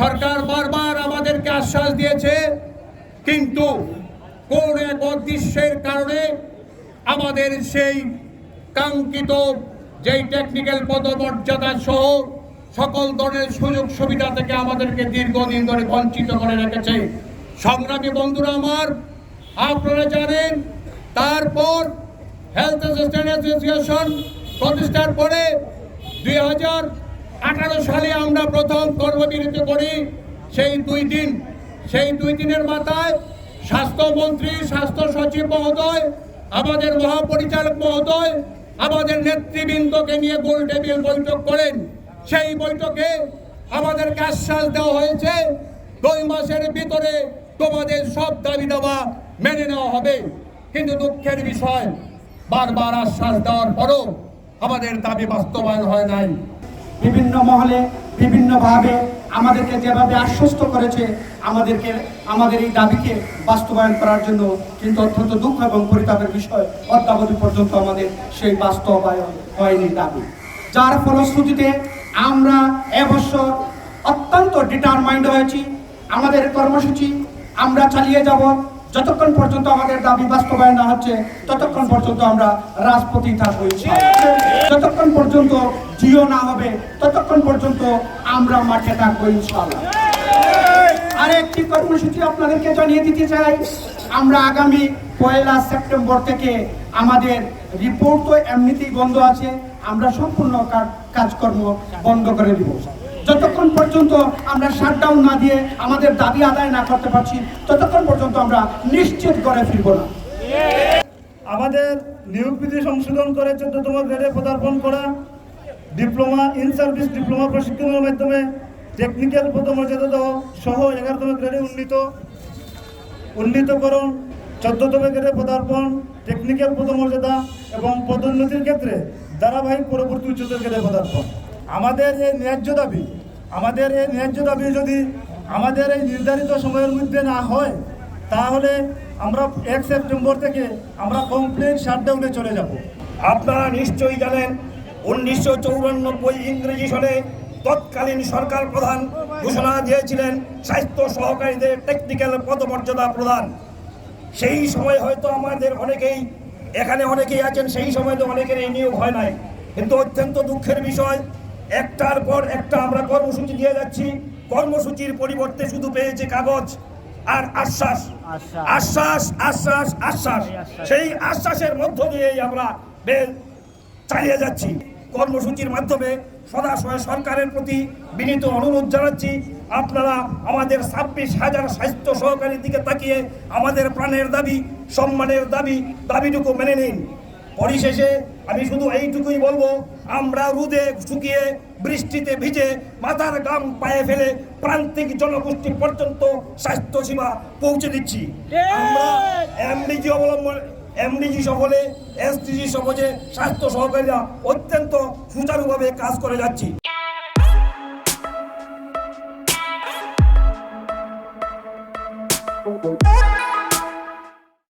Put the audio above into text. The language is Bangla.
সরকার বারবার আমাদেরকে আশ্বাস দিয়েছে, কিন্তু কোন এক অদৃশ্যের কারণে আমাদের সেই কাঙ্ক্ষিত যেই টেকনিক্যাল পদমর্যাদা সহ সকল ধরনের সুযোগ সুবিধা থেকে আমাদেরকে দীর্ঘদিন ধরে বঞ্চিত করে রেখেছে। সংগ্রামী বন্ধুরা আমার, আপনারা জানেন, তারপর হেলথ অ্যাসিস্ট্যান্ট অ্যাসোসিয়েশন প্রতিষ্ঠার পরে দুই হাজার আঠারো সালে আমরা প্রথম কর্মবিরতি করি, সেই দুই দিন। সেই দুই দিনের মাথায় স্বাস্থ্যমন্ত্রী, স্বাস্থ্য সচিব মহোদয়, আমাদের মহাপরিচালক মহোদয়, আমাদের নেতৃবৃন্দকে নিয়ে গোল টেবিল বৈঠক করেন। সেই বৈঠকে আমাদেরকে আশ্বাস দেওয়া হয়েছে। দুই মাসের ভিতরে তোমাদের সব দাবি দাবা মেনে নেওয়া হবে। কিন্তু দুঃখের বিষয়, বারবার আশ্বাস দেওয়ার পরও আমাদের দাবি বাস্তবায়ন হয় নাই। বিভিন্ন মহলে বিভিন্নভাবে আমাদেরকে যেভাবে আশ্বস্ত করেছে, আমাদেরকে, আমাদের এই দাবিকে বাস্তবায়ন করার জন্য কিন্তু অত্যন্ত দুঃখ এবং পরিতাপের বিষয় অদ্যাবধি পর্যন্ত আমাদের সেই বাস্তবায়ন হয়নি দাবি। যার ফলশ্রুতিতে আমরা এবছর অত্যন্ত ডিটারমাইন্ড হয়েছি। আমাদের কর্মসূচি, আমরা চালিয়ে যাব। যতক্ষণ পর্যন্ত আমাদের দাবি বাস্তবায়ন না হচ্ছে, ততক্ষণ পর্যন্ত আমরা রাজপথেই থাকব। যতক্ষণ পর্যন্ত জিও না হবে, ততক্ষণ পর্যন্ত আমরা মাঠে থাকব, ইনশাআল্লাহ। আর, একটি কর্মসূচি আপনাদেরকে জানিয়ে দিতে চাই। আমরা আগামী পয়লা সেপ্টেম্বর থেকে আমাদের রিপোর্ট তো এমনিতেই বন্ধ আছে, আমরা সম্পূর্ণ কাজকর্ম বন্ধ করে দিব। পর্যন্ত আমরা শাটডাউন না দিয়ে আমাদের দাবি আদায় না করতে পারছি, ততক্ষণ পর্যন্ত আমরা নিশ্চিত করে ফিরব না। আমাদের নিয়োগ বিধি সংশোধন করে চোদ্দতম গ্রেডে পদার্পণ করা ডিপ্লোমা ইন সার্ভিস ডিপ্লোমা প্রশিক্ষণের মাধ্যমে টেকনিক্যাল পদমর্যাদা দেওয়া সহ এগারোতম গ্রেডে উন্নীত, উন্নীতকরণ, চোদ্দতম গ্রেডে পদার্পণ টেকনিক্যাল পদমর্যাদা এবং পদোন্নতির ক্ষেত্রে ধারাবাহিক পরবর্তী উচ্চতর গ্রেডে পদার্পণ। আমাদের এই ন্যায্য দাবি আমাদের এই ন্যায্য দাবি যদি আমাদের এই নির্ধারিত সময়ের মধ্যে না হয়, তাহলে আমরা এক সেপ্টেম্বর থেকে আমরা কমপ্লিট শাটডাউনে চলে যাব। আপনারা নিশ্চয়ই জানেন, উনিশশো চৌরানব্বই ইংরেজি সনে তৎকালীন সরকার প্রধান ঘোষণা দিয়েছিলেন স্বাস্থ্য সহকারীদের টেকনিক্যাল পদমর্যাদা প্রদান। সেই সময় হয়তো আমাদের অনেকেই, এখানে অনেকেই আছেন, সেই সময় তো অনেকের এই নিয়োগ হয় নাই। কিন্তু অত্যন্ত দুঃখের বিষয় একটার পর একটা আমরা কর্মসূচি দিয়ে যাচ্ছি। কর্মসূচির পরিবর্তে শুধু পেয়েছে কাগজ আর আশ্বাস। আশ্বাস। আশ্বাস আশ্বাস সেই আশ্বাসের মধ্য দিয়েই আমরা চালিয়ে যাচ্ছি। কর্মসূচির মাধ্যমে সদাশয় সরকারের প্রতি বিনীত অনুরোধ জানাচ্ছি। আপনারা আমাদের ছাব্বিশ হাজার স্বাস্থ্য সহকারীর দিকে তাকিয়ে আমাদের প্রাণের দাবি সম্মানের দাবি দাবিটুকু মেনে নিন। পরিশেষে আমি শুধু এইটুকুই বলব আমরা রুদে শুকিয়ে বৃষ্টিতে ভিজে মাথার গাম পায়ে ফেলে প্রান্তিক জনগোষ্ঠী পর্যন্ত স্বাস্থ্য সেবা পৌঁছে দিচ্ছি। আমরা এমডিজি অবলম্বন এমডিজি সফলে এসডিজি সফলে স্বাস্থ্য সহকারীরা অত্যন্ত সুচারুভাবে কাজ করে যাচ্ছি। Hey!